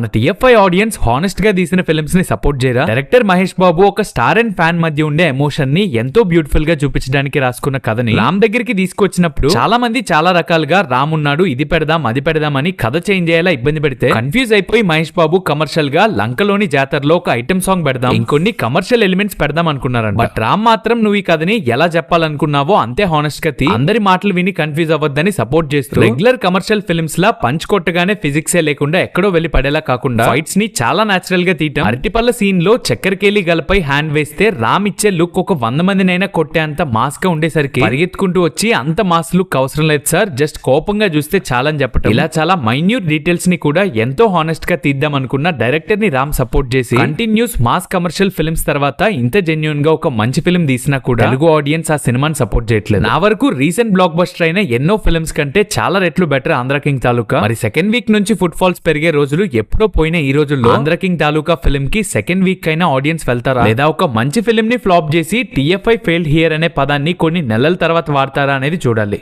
మన TFI audience హానెస్ట్గా తీసిన ఫిల్మ్స్ని సపోర్ట్ చేయరా డైరెక్టర్ మహేష్ బాబు ఒక స్టార్ అండ్ ఫ్యాన్ మధ్య ఉండే ఎమోషన్ని ఎంతో బ్యూటిఫుల్గా చూపించడానికి రాసుకున్న కథని రామ్ దగ్గరికి తీసుకొచ్చినప్పుడు చాలా మంది చాలా రకాలుగా రామ్ ఉన్నాడు ఇది పెడదాం అది పెడదాం అని కథ చేంజ్ చేయాలా ఇబ్బంది పెడితే కన్ఫ్యూజ్ అయిపోయి మహేష్ బాబు కమర్షియల్గా లంకలోని జాతరలో ఒక ఐటమ్ సాంగ్ పెడదాం ఇంకొన్ని కమర్షియల్ ఎలిమెంట్స్ పెడదాం అనుకున్నారంట బట్ రామ్ మాత్రం నువ్వు ఈ కథని ఎలా చెప్పాలనుకున్నావో అంతే హానెస్ట్గా తీ. అందరి మాటలు విని కన్ఫ్యూజ్ అవ్వద్దని సపోర్ట్ చేస్తూ రెగ్యులర్ కమర్షియల్ ఫిల్మ్స్ లా పంచ్ కొట్టగానే ఫిజిక్స్ ఏ లేకుండా ఎక్కడో వెళ్ళి పడేలా కాకుండా ఫైట్స్ని చాలా నాచురల్గా తీయటం. అరటిపల్ల సీన్లో చక్కెరకేలి గలపై హ్యాండ్ వేస్తే రామ్ ఇచ్చే లుక్ ఒక వంద మందినైనా కొట్టే అంత మాస్గా ఉండేసరికి పరిగెత్తుకుంటూ వచ్చి అంత మాస్ లుక్ అవసరం లేదు సార్ జస్ట్ కోపంగా చూస్తే చాలా అని చెప్పటం. ఇలా చాలా మైన్యూట్ డీటెయిల్స్ని కూడా ఎంతో హానెస్ట్గా తీద్దాం అనుకున్న డైరెక్టర్ని రామ్ సపోర్ట్ చేసి కంటిన్యూస్ మాస్ కమర్షియల్ ఫిల్మ్స్ తర్వాత ఇంత జెన్యున్గా ఒక మంచి ఫిల్మ్ తీసినా కూడా తెలుగు ఆడియన్స్ ఆ సినిమాని సపోర్ట్ చేయట్లేదు. నా వరకు రీసెంట్ బ్లాక్ బస్టర్ అయిన ఎన్నో ఫిల్మ్స్ కంటే చాలా రెట్లు బెటర్ ఆంధ్ర కింగ్ తాలూకా. మరి సెకండ్ వీక్ నుంచి ఫుట్ ఫాల్స్ పెరిగే రోజులు ఎప్పుడో పోయిన ఈ రోజుల్లో ఆంధ్ర కింగ్ తాలూకా ఫిల్మ్కి సెకండ్ వీక్ అయినా ఆడియన్స్ వెళ్తారా? లేదా ఒక మంచి ఫిల్మ్ని ఫ్లాప్ చేసి టీఎఫ్ఐ ఫెయిల్డ్ హియర్ అనే పదాన్ని కొన్ని నెలల తర్వాత వాడతారా అనేది చూడాలి.